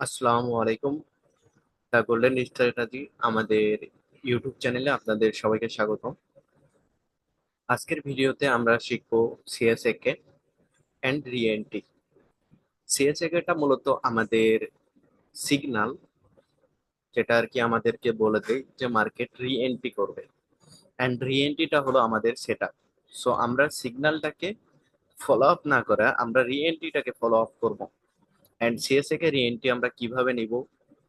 আসসালামু আলাইকুম। The golden strategy আমাদের ইউটিউব চ্যানেলে আপনাদের সবাইকে স্বাগত আজকের ভিডিওতে আমরা শিখব সিএসএকে অ্যান্ড রিএনটি সিএসএকেটা মূলত আমাদের সিগনাল যেটা আর কি আমাদেরকে বলে দেয় যে মার্কেট রিএন্ট্রি করবে। অ্যান্ড রিএন্ট্রিটা হলো আমাদের সেট সো আমরা সিগন্যালটাকে ফলো আপ না করে আমরা রিএন্ট্রিটাকে ফলো আপ করব। অ্যান্ড সিএসএ কে রিএন্ট্রি আমরা কীভাবে নিব,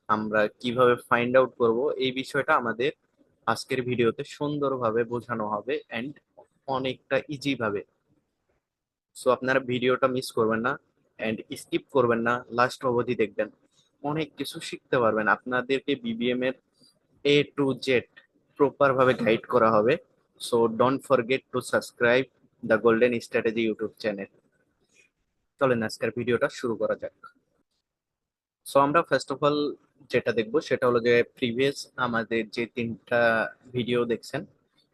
আমরা কীভাবে ফাইন্ড আউট করব, এই বিষয়টা আমাদের আজকের ভিডিওতে সুন্দরভাবে বোঝানো হবে অ্যান্ড অনেকটা ইজি ভাবে। সো আপনারা ভিডিওটা মিস করবেন না অ্যান্ড স্কিপ করবেন না লাস্ট অবধি দেখবেন। অনেক কিছু শিখতে পারবেন। আপনাদেরকে বিবিএম এর এ টু জেড প্রপার ভাবে গাইড করা হবে। So don't forget to subscribe the golden strategy YouTube channel চলেন আজকের ভিডিওটা শুরু করা যাক। সো আমরা ফার্স্ট অফ অল যেটা দেখব সেটা হলো যে প্রিভিয়াস আমাদের যে তিনটা ভিডিও দেখছেন,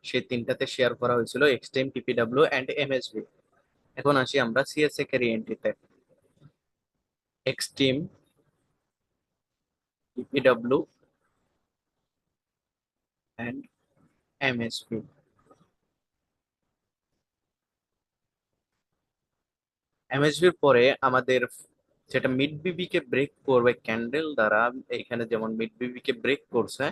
সেই তিনটাতে শেয়ার করা হয়েছিল এক্সটেম টিপিডাব্লিউ অ্যান্ড এমএসবি এখন আসি আমরা সিএসএ কে রিএন্ট্রিতে এক্সট্রিম টিপিডাব্লিউ অ্যান্ড এমএসবি এমএসবির পরে আমাদের যেটা মিড বিবি কে ব্রেক করবে ক্যান্ডেল দ্বারা, এখানে যেমন মিড বিবি কে ব্রেক করছে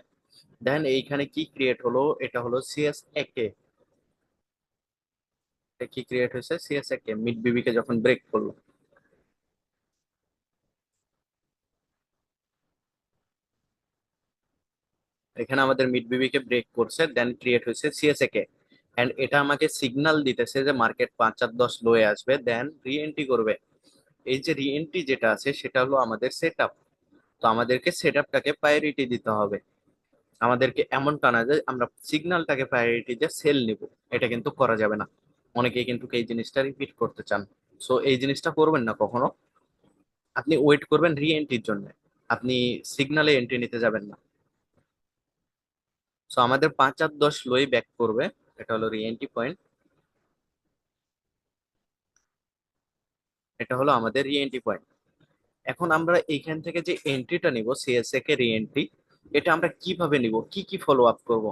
দেন এইখানে কি ক্রিয়েট হলো? এটা হলো সিএস একে কি ক্রিয়েট হয়েছে? সিএস একে মিড বিবি কে যখন ব্রেক করল। এখানে আমাদের মিড বিবি কে ব্রেক করছে দেন ক্রিয়েট হয়েছে সিএসএ কে এন্ড এটা আমাকে সিগন্যাল দিতেছে যে মার্কেট পাঁচ আর দশ লোয়ে আসবে দেন রিএন্ট্রি করবে। এই যে রিএন্ট্রি যেটা আছে, সেটা হলো আমাদের সেট আপ তো আমাদেরকে সেট আপটাকে প্রায়োরিটি দিতে হবে। আমাদেরকে এমন টানা যে আমরা সিগন্যালটাকে প্রায়োরিটি দিয়ে সেল নিব। এটা কিন্তু করা যাবে না। অনেকেই কিন্তু এই জিনিসটা রিপিট করতে চান। সো এই জিনিসটা করবেন না কখনো। আপনি ওয়েট করবেন রি এন্ট্রির জন্য। আপনি সিগনালে এন্ট্রি নিতে যাবেন না। সো আমাদের পাঁচ আর দশ লোই ব্যাক করবে। এটা হলো রি এন্ট্রি পয়েন্ট এটা হলো আমাদের রি এন্ট্রি পয়েন্ট এখন আমরা এইখান থেকে যে এন্ট্রিটা নিব সিএসএ কে রি এন্ট্রি এটা আমরা কীভাবে নিব? কি কি ফলো আপ করব?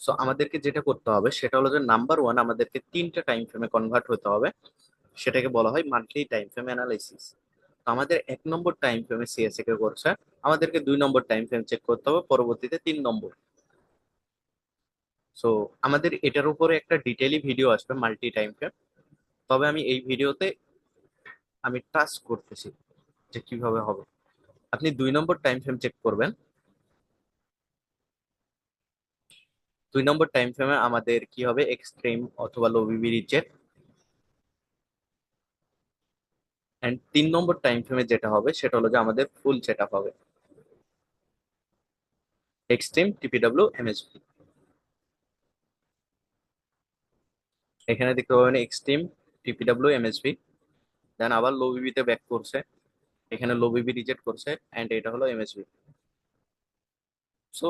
সো আমাদেরকে যেটা করতে হবে, সেটা হলো যে নাম্বার ওয়ান আমাদেরকে তিনটা টাইম ফ্রেমে কনভার্ট হতে হবে। সেটাকে বলা হয় মান্থলি টাইম ফ্রেম অ্যানালাইসিস তো আমাদের এক নম্বর টাইম ফ্রেমে সিএসএ কে করছে, আমাদেরকে দুই নম্বর টাইম ফ্রেম চেক করতে হবে, পরবর্তীতে তিন নম্বর। সো আমাদের এটার উপরে একটা ডিটেইলি ভিডিও আসবে মাল্টি টাইম ফ্রেম তবে আমি এই ভিডিওতে আমি টাচ করতেছি যে কীভাবে হবে। আপনি দুই নম্বর টাইম ফ্রেম চেক করবেন। দুই নম্বর টাইম ফ্রেমে আমাদের কি হবে? এক্সট্রিম অথবা লো বিবি রিচেট এন্ড তিন নম্বর টাইম ফ্রেমে যেটা হবে, সেটা হলো যে আমাদের ফুল সেট আপ হবে এক্সট্রিম টিপিডব্লিউ এমএসপি এখানে দেখতে পাবেন এক্সট্রিম টিপিডব্লিউ এমএসপি দেন আবার লো বিবিতে ব্যাক করছে, এখানে লো বিবি রিজেক্ট করছে এন্ড এটা হলো MSB so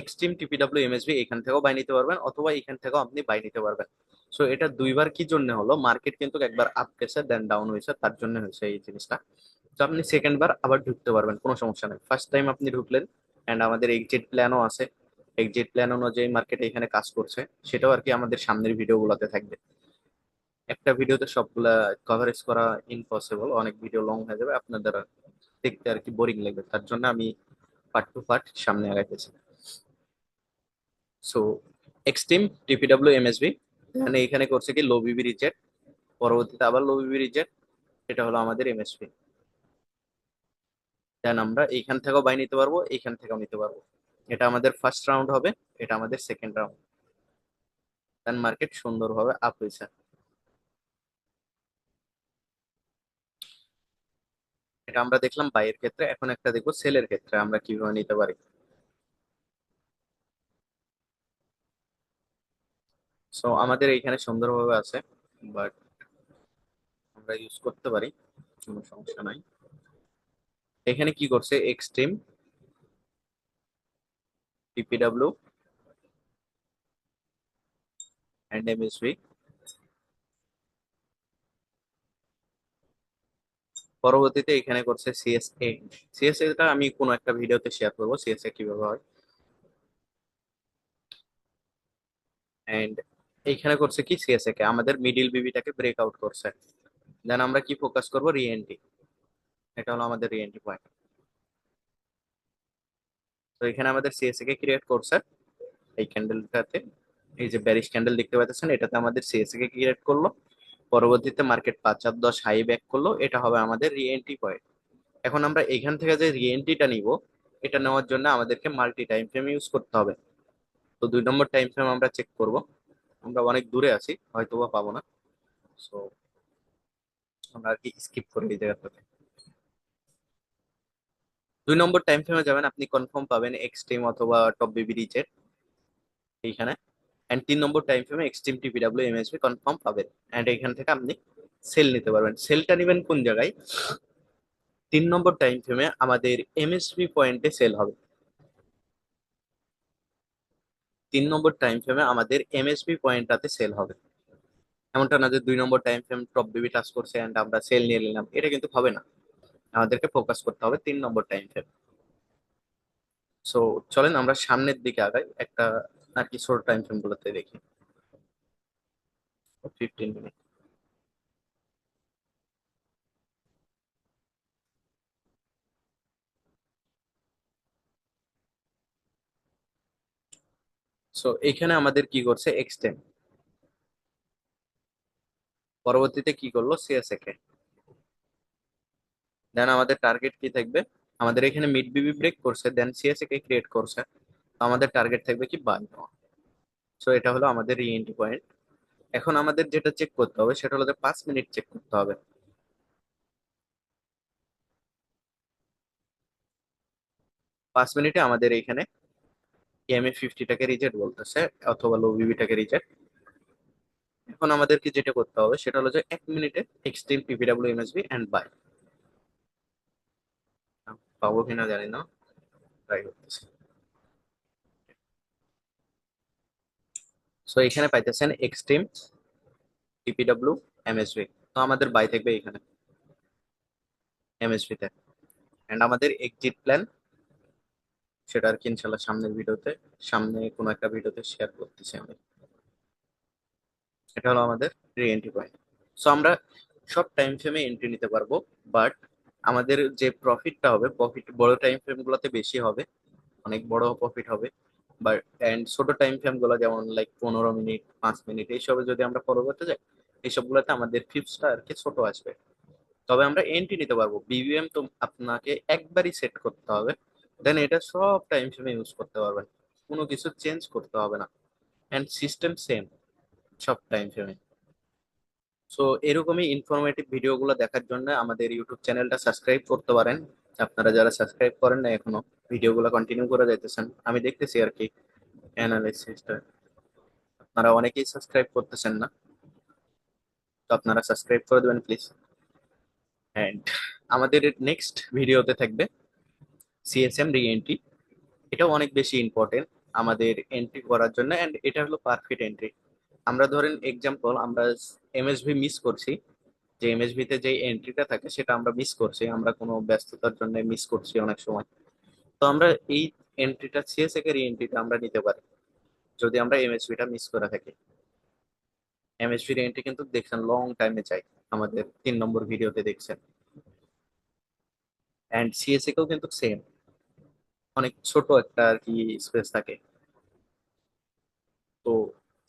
extreme TPW MSB এখান থেকেও বাই নিতে পারবেন, অথবা এখান থেকেও আপনি বাই নিতে পারবেন। সো এটা দুইবার কি জন্য হলো? মার্কেট কিন্তু একবার আপ গেছে দেন ডাউন হয়েছে, তার জন্য হয়েছে এই জিনিসটা। তো আপনি সেকেন্ড বার আবার ঢুকতে পারবেন, কোনো সমস্যা নেই। ফার্স্ট টাইম আপনি ঢুকলেন অ্যান্ড আমাদের এক্সিট প্ল্যানও আছে। এক্সিট প্ল্যান অনুযায়ী মার্কেট এখানে কাজ করছে, সেটাও আর কি আমাদের সামনের ভিডিওগুলোতে থাকবে। একটা ভিডিওতে সবগুলা কভারেজ করা ইম্পসিবল অনেক ভিডিও লং হয়ে যাবে, আপনার দ্বারা দেখতে আর কি বোরিং লাগবে। তার জন্য আমি পার্ট টু পার্ট সামনে আগাইতেছি। সো এক্সট্রিম টিপিডব্লিউ এমএসবি এখানে এখানে করছে কি লো বিবি রিজেক্ট পরবর্তীতে আবার লো বিবি রিজেক্ট এটা হলো আমাদের এমএসপি দেন আমরা এইখান থেকেও বাই নিতে পারব এইখান থেকেও নিতে পারব। এটা আমাদের ফার্স্ট রাউন্ড হবে, এটা আমাদের সেকেন্ড রাউন্ড দেন মার্কেট সুন্দরভাবে আপ হয়েছে। এটা আমরা দেখলাম বাইয়ের ক্ষেত্রে, এখন একটা দেখব সেলের ক্ষেত্রে, আমরা কীভাবে নিতে পারি। সো আমাদের এইখানে সুন্দরভাবে আছে বাট আমরা ইউজ করতে পারি, কোনো সমস্যা নাই। এখানে কি করছে? এক্সট্রিম টিপিডব্লিউ অ্যান্ড এমএসবি পরবর্তীতে এখানে করছে সিএসএ সিএসএ টা আমি কোনো একটা ভিডিওতে শেয়ার করব সিএসএ কীভাবে হয়। এন্ড এইখানে করছে কি সিএসএ কে? আমাদের মিডিল বিবিটাকে ব্রেক আউট করছে। দেন আমরা কি ফোকাস করব? রিএনটি এটা হলো আমাদের রিএনটি পয়েন্ট তো এখানে আমাদের সিএসএ কে ক্রিয়েট করছে। এই ক্যান্ডেলটাতে এই যে ব্যারিশ ক্যান্ডেল দেখতে পাচ্ছেন, এটাতে আমাদের সিএসএ কে ক্রিয়েট করল। পরবর্তীতে মার্কেট পাঁচ আর দশ হাই ব্যাক করল, এটা হবে আমাদের রিএনটি পয়েন্ট এখন আমরা এখান থেকে যে রিএনটিটা নিব, এটা নেওয়ার জন্য আমাদেরকে মাল্টি টাইম ফ্রেম ইউজ করতে হবে। তো দুই নম্বর টাইম ফ্রেম আমরা চেক করব। আমরা অনেক দূরে আছি হয়তো বা পাবো না। সো আমরা আর কি স্কিপ করি এই জায়গাটাতে। দুই নম্বর টাইম ফ্রেমে যাবেন, আপনি কনফার্ম পাবেন এক্সট্রিম অথবা টপ বিবি রিচের এইখানে। অ্যান্ড তিন নম্বর টাইম ফ্রেমে এক্সট্রিম টিপিডাব্লিউ এমএসবি কনফার্ম পাবেন। অ্যান্ড এখান থেকে আপনি সেল নিতে পারবেন। সেলটা নেবেন কোন জায়গায়? তিন নম্বর টাইম ফ্রেমে আমাদের এমএসবি পয়েন্টে সেল হবে। তিন নম্বর টাইম ফ্রেমে আমাদের এমএসবি পয়েন্টটাতে সেল হবে। এমনটা না যে দুই নম্বর time frame top BB touch করছে অ্যান্ড আমরা সেল নিয়ে নিলাম। এটা কিন্তু হবে না। আমাদেরকে ফোকাস করতে হবে তিন নম্বর টাইম ফ্রেম সো চলেন আমরা সামনের দিকে আগাই। একটা আর কি ছোট টাইম ফ্রেম গুলোতে দেখি। ফিফটিন মিনিট সো এখানে আমাদের কি করছে? এক্সটেন্ড পরবর্তীতে কি করল? সিএসএ কে দেন আমাদের টার্গেট কি থাকবে? আমাদের এখানে মিড বিবি ব্রেক করছে দেন সিএসএ কে ক্রিয়েট করছে। আমাদের টার্গেট থাকবে কি বাই সো এটা হলো আমাদের রিএন্ট্রি পয়েন্ট এখন আমাদের যেটা চেক করতে হবে, সেটা হলো পাঁচ মিনিট চেক করতে হবে। পাঁচ মিনিটে আমাদের এখানে এমএ ফিফটিটাকে রিজেক্ট বলতেছে, অথবা লো বিবিটাকে রিজেক্ট এখন আমাদেরকে যেটা করতে হবে, সেটা হলো যে এক মিনিটে extreme PPW MSB and buy পাবো কিনা জানি না ট্রাই করতেছি। সো এখানে পাইতেছেন এক্সট্রিম টিপিডব্লিউ এমএসবি তো আমাদের বাই থাকবে এখানে এমএসবি তে। এন্ড আমাদের এক্সিট প্ল্যান সেটা আর কি ইনশাল্লাহ সামনের ভিডিওতে, সামনে কোনো একটা ভিডিওতে শেয়ার করতেছি আমি। এটা হলো আমাদের রি এন্ট্রি পয়েন্ট সো আমরা সব টাইম ফ্রেমে এন্ট্রি নিতে পারব বাট আমাদের যে প্রফিটটা হবে প্রফিট বড় টাইম ফ্রেম গুলোতে বেশি হবে, অনেক বড় প্রফিট হবে। বা এন্ড ছোট টাইম ফ্রেমগুলো যেমন লাইক পনেরো মিনিট পাঁচ মিনিট এইসবে যদি আমরা ফলো করতে যাই, এইসবগুলোতে আমাদের ফিপসটা আর কি ছোট আসবে। তবে আমরা এন্ট্রি নিতে পারব। বিবিএম তো আপনাকে একবারই সেট করতে হবে। দেন এটা সব টাইম ফ্রেমে ইউজ করতে পারবেন। কোনো কিছু চেঞ্জ করতে হবে না। অ্যান্ড সিস্টেম সেম সব টাইম ফ্রেমে সো এরকমই ইনফরমেটিভ ভিডিওগুলো দেখার জন্য আমাদের ইউটিউব চ্যানেলটা সাবস্ক্রাইব করতে পারেন। আপনারা যারা সাবস্ক্রাইব করেন না এখনও, ভিডিওগুলো কন্টিনিউ করে যাইতেছেন, আমি দেখতেছি আর কি অ্যানালাইসিসটা আপনারা অনেকেই সাবস্ক্রাইব করতেছেন না, তো আপনারা সাবস্ক্রাইব করে দেবেন প্লিজ অ্যান্ড আমাদের নেক্সট ভিডিওতে থাকবে সিএসএম রি এন্ট্রি এটাও অনেক বেশি ইম্পর্টেন্ট আমাদের এন্ট্রি করার জন্য। অ্যান্ড এটা হলো পারফেক্ট এন্ট্রি আমরা ধরেন এক্সাম্পল আমরা এমএসভি মিস করছি যে এমএসভি তে যে এন্ট্রিটা থাকে সেটা আমরা মিস করছি, আমরা কোনো ব্যস্ততার জন্য মিস করছি অনেক সময়। তো আমরা এই এন্ট্রিটা সিএসএ এর এন্ট্রিটা আমরা নিতে পারি, যদি আমরা এমএসভিটা মিস করে থাকি। এমএসভির এন্ট্রি কিন্তু দেখছেন লং টাইমে চাই, আমাদের তিন নম্বর ভিডিওতে দেখছেন। অ্যান্ড সিএসএ কেও কিন্তু সেম অনেক ছোট একটা আর কি স্পেস থাকে। তো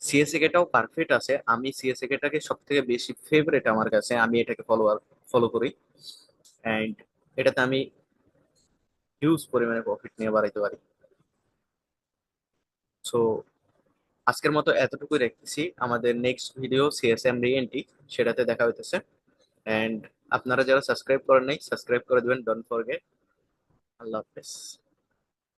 সিএসএ কেটাও পারফেক্ট আছে। আমি সিএসএ কেটাকে সব থেকে বেশি ফেভারেট আমার কাছে। আমি এটাকে ফলো ফলো করি। অ্যান্ড এটাতে আমি হিউজ পরিমাণে প্রফিট নিয়ে বাড়াইতে পারি। সো আজকের মতো এতটুকুই রাখতেছি। আমাদের নেক্সট ভিডিও সিএসএম রিএনটি সেটাতে দেখা হইতেছে। অ্যান্ড আপনারা যারা সাবস্ক্রাইব করেন নাই সাবস্ক্রাইব করে দেবেন। ডোন্ট ফরগেট আল্লাহ হাফেজ।